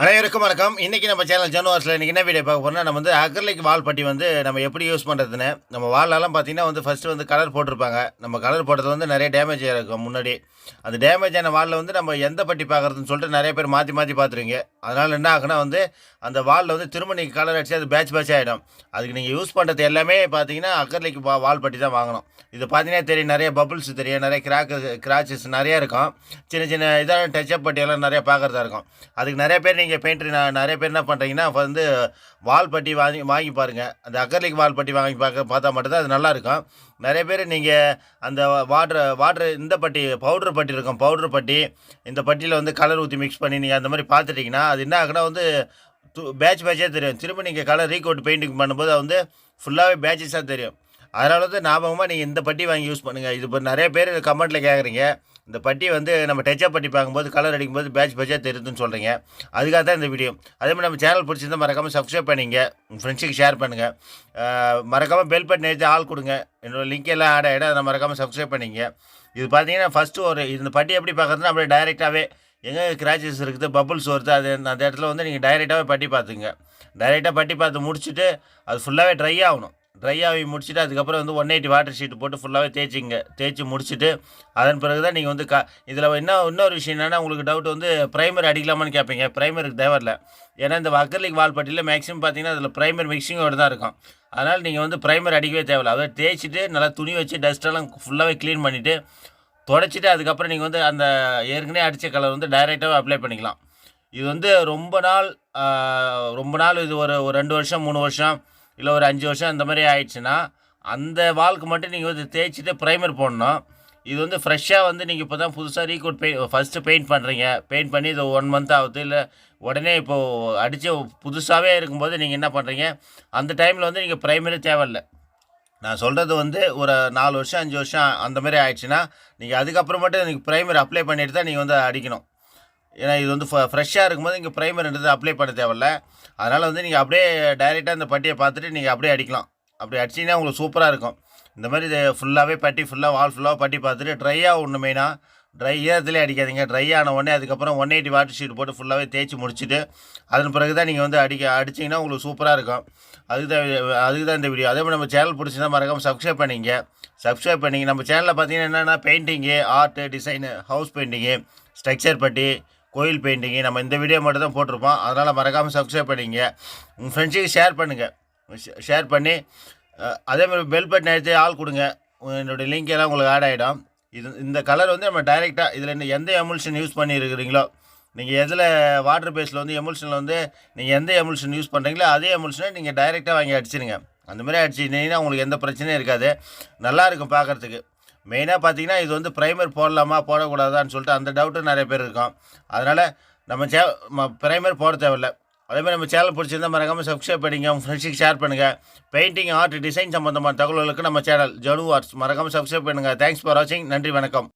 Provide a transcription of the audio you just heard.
அனைவருக்கும் வணக்கம். இன்றைக்கி நம்ம சேனல் ஜனவாஸில் இன்றைக்கி என்ன வீடியோ பார்க்க போகிறோம்னா நம்ம வந்து அக்ரலிக் வால் பட்டி வந்து நம்ம எப்படி யூஸ் பண்ணுறதுன்னு நம்ம வால்லலாம் பார்த்தீங்கன்னா வந்து ஃபஸ்ட்டு வந்து கலர் போட்டிருப்பாங்க. நம்ம கலர் போட்டது வந்து நிறைய டேமேஜ் ஆகிருக்கும் முன்னாடி. அந்த டேமேஜ் ஆன வாலில் வந்து நம்ம எந்த பட்டி பார்க்குறதுன்னு சொல்லிட்டு நிறைய பேர் மாற்றி மாற்றி பார்த்துருவீங்க அதனால் என்ன ஆகுனா வந்து அந்த வாலில் வந்து திரும்ப நீங்கள் கலர் அடிச்சு அது பேட்ச் பேட்ச் ஆகிடும் அதுக்கு நீங்கள் யூஸ் பண்ணுறது எல்லாமே பார்த்தீங்கன்னா அக்ரலிக் வா வால் பட்டி தான் வாங்கணும். இது பார்த்தீங்கன்னா தெரியும் நிறைய பபுள்ஸ் தெரியும் நிறைய கிராக்கு கிராச்சஸ் நிறைய இருக்கும். சின்ன சின்ன இதான டச்சப் பட்டியெல்லாம் நிறைய பார்க்குறதா இருக்கும். அதுக்கு நிறைய பேர் நீங்கள் பெயிண்டர் நிறைய பேர் என்ன பண்ணுறீங்கன்னா வந்து வால் பட்டி வாங்கி வாங்கி பாருங்கள் அந்த அக்கர்லிக் வால் பட்டி வாங்கி பார்க்க பார்த்தா மட்டும்தான் அது நல்லாயிருக்கும் நிறைய பேர் நீங்கள் அந்த வாட்ரு வாட்ரு இந்த பட்டி பவுட்ரு பட்டி இருக்கும். பவுட்ரு பட்டி இந்த பட்டியில் வந்து கலர் ஊற்றி மிக்ஸ் பண்ணி நீங்கள் அந்த மாதிரி பார்த்துட்டிங்கன்னா அது என்ன ஆகுனா வந்து பேட்ச் பேட்சாக தெரியும். திரும்ப நீங்கள் கலர் ரீகோட் பெயிண்டிங் பண்ணும்போது அது வந்து ஃபுல்லாகவே பேட்சஸாக தெரியும். அதனால வந்து ஞாபகமாக நீங்கள் இந்த பட்டி வாங்கி யூஸ் பண்ணுங்கள் இது இப்போ நிறைய பேர் கமெண்ட்டில் கேட்குறீங்க இந்த பட்டி வந்து நம்ம டச்சப் பட்டி பார்க்கும்போது கலர் அடிக்கும்போது பேட்ச் பேட்சாக தெரியுதுன்னு சொல்கிறீங்க அதுக்காக தான் இந்த வீடியோ அதே மாதிரி நம்ம சேனல் பிடிச்சிருந்தா மறக்காமல் சப்ஸ்கிரைப் பண்ணிங்க. உங்கள் ஃப்ரெண்ட்ஸுக்கு ஷேர் பண்ணுங்கள் மறக்காமல் பெல் பட்டன் எடுத்து ஆள் கொடுங்க. என்னோடய லிங்க் எல்லாம் ஆட் ஆகிடும் அதை மறக்காமல் சப்ஸ்கிரைப் பண்ணிங்க. இது பார்த்தீங்கன்னா ஃபஸ்ட்டு ஒரு இந்த பட்டி எப்படி பார்க்குறதுனா அப்படியே டைரெக்டாகவே எங்கே கிராச்சஸ் இருக்குது பபுள்ஸ் வருது அது அந்த இடத்துல வந்து நீங்கள் டைரெக்டாகவே பட்டி பார்த்துங்க டைரெக்டாக பட்டி பார்த்து முடிச்சுட்டு அது ஃபுல்லாகவே ட்ரை ஆகணும். ட்ரை ஆகி முடிச்சுட்டு அதுக்கப்புறம் வந்து ஒன் எயிட்டி வாட்டர் ஷீட் போட்டு ஃபுல்லாகவே தேய்ச்சிங்க. தேய்ச்சி முடிச்சுட்டு அதன் பிறகு தான் நீங்கள் வந்து க இதில் என்ன இன்னொரு விஷயம் என்னென்னா உங்களுக்கு டவுட் வந்து ப்ரைமர் அடிக்கலாமான்னு கேட்பீங்க ப்ரைமருக்கு தேவையில்ல. ஏன்னா இந்த அக்கர்லிக் வால்பட்டியில் மேக்ஸிமம் பார்த்தீங்கன்னா அதில் ப்ரைமர் மிக்சிங்கோடு தான் இருக்கும். அதனால் நீங்கள் வந்து ப்ரைமர் அடிக்கவே தேவையில்ல. அதை தேய்ச்சிட்டு நல்லா துணி வச்சு டஸ்ட்டெல்லாம் ஃபுல்லாகவே க்ளீன் பண்ணிவிட்டு தொடச்சிட்டு அதுக்கப்புறம் நீங்கள் வந்து அந்த ஏற்கனவே அடித்த கலர் வந்து டைரெக்டாகவே அப்ளை பண்ணிக்கலாம். இது வந்து ரொம்ப நாள் ரொம்ப நாள் இது ஒரு ஒரு ரெண்டு வருஷம் மூணு வருஷம் இல்லை ஒரு அஞ்சு வருஷம் இந்த மாதிரி ஆயிடுச்சுன்னா அந்த வால்க்கு மட்டும் நீங்கள் வந்து தேய்ச்சிட்டு ப்ரைமர் போடணும். இது வந்து ஃப்ரெஷ்ஷாக வந்து நீங்கள் இப்போ தான் புதுசாக ரீகோட் பெயிண்ட் ஃபஸ்ட்டு பெயிண்ட் பண்ணுறீங்க பெயிண்ட் பண்ணி இது ஒன் மந்த் ஆகுது. இல்லை உடனே இப்போது அடித்து புதுசாகவே இருக்கும்போது நீங்கள் என்ன பண்ணுறீங்க அந்த டைமில் வந்து நீங்கள் ப்ரைமரி தேவையில்லை. நான் சொல்கிறது வந்து ஒரு நாலு வருஷம் அஞ்சு வருஷம் அந்த மாதிரி ஆயிடுச்சுன்னா நீங்கள் அதுக்கப்புறம் மட்டும் நீங்கள் ப்ரைமர் அப்ளை பண்ணிட்டு தான் நீங்கள் வந்து அடிக்கணும். ஏன்னா இது வந்து ஃப்ரெஷ்ஷாக இருக்கும்போது இங்கே ப்ரைமர்ன்றது அப்ளை பண்ண தேவையில்ல. அதனால் வந்து நீங்கள் அப்படியே டைரெக்டாக இந்த பட்டியை பார்த்துட்டு நீங்கள் அப்படியே அடிக்கலாம். அப்படி அடிச்சிங்கன்னா உங்களுக்கு சூப்பராக இருக்கும். இந்த மாதிரி இது ஃபுல்லாகவே பட்டி ஃபுல்லாக வால் ஃபுல்லாக பட்டி பார்த்துட்டு ட்ரையாக ஒன்று மெயினாக ட்ரை ஈரத்துலேயே அடிக்காதீங்க. ட்ரை ஆன உடனே அதுக்கப்புறம் ஒன் எயிட்டி வாட்டர் ஷீட் போட்டு ஃபுல்லாகவே தேய்ச்சி முடிச்சுட்டு அதன் பிறகு தான் நீங்கள் வந்து அடிக்க அடிச்சிங்கன்னா உங்களுக்கு சூப்பராக இருக்கும். அதுக்கு தான் அதுக்கு தான் இந்த வீடியோ அதே மாதிரி நம்ம சேனல் பிடிச்சிருந்தா மறக்காமல் சப்ஸ்கிரைப் பண்ணிங்க. சப்ஸ்கிரைப் பண்ணிங்க. நம்ம சேனலில் பார்த்தீங்கன்னா என்னென்னா painting art design house painting structure putty கோயில் பெயிண்டிங்கு நம்ம இந்த வீடியோ மட்டும் தான் போட்டிருப்போம். அதனால் மறக்காமல் சப்ஸ்கிரைப் பண்ணிங்க. உங்கள் ஃப்ரெண்ட்ஸுக்கு ஷேர் பண்ணுங்கள் ஷேர் பண்ணி அதேமாதிரி பெல் பட்டன் எடுத்து ஆள் கொடுங்க. என்னுடைய லிங்க் எல்லாம் உங்களுக்கு ஆட் ஆகிடும் இது இந்த கலர் வந்து நம்ம டைரெக்டாக இதில் எந்த எமுல்ஷன் யூஸ் பண்ணியிருக்கிறீங்களோ நீங்கள் எதில் வாட்டர் பேஸில் வந்து எமுல்ஷனில் வந்து நீங்கள் எந்த எமுல்ஷன் யூஸ் பண்ணுறீங்களோ அதே எமுல்ஷனை நீங்கள் டைரெக்டாக வாங்கி அடிச்சிருங்க. அந்த மாதிரி அடிச்சிட்டிங்கன்னா உங்களுக்கு எந்த பிரச்சனையும் இருக்காது. நல்லாயிருக்கும் பார்க்குறதுக்கு மெயினாக பார்த்தீங்கன்னா இது வந்து ப்ரைமர் போடலாமா போடக்கூடாதான்னு சொல்லிட்டு அந்த டவுட்டும் நிறைய பேர் இருக்கும். அதனால் நம்ம சே ப்ரைமர் போட தேவையில்ல. அதேமாதிரி நம்ம சேனல் பிடிச்சிருந்தா மறக்காமல் சப்ஸ்கிரைப் பண்ணிங்க உங்கள் ஃப்ரெண்ட்ஸுக்கு ஷேர் பண்ணுங்கள் பெயிண்டிங் ஆர்ட் டிசைன் சம்மந்தமான தகவல்களுக்கு நம்ம சேனல் ஜனு ஆர்ட்ஸ் மறக்காமல் சப்ஸ்கிரைப் பண்ணுங்கள் தேங்க்ஸ் ஃபார் வாட்சிங் நன்றி வணக்கம்.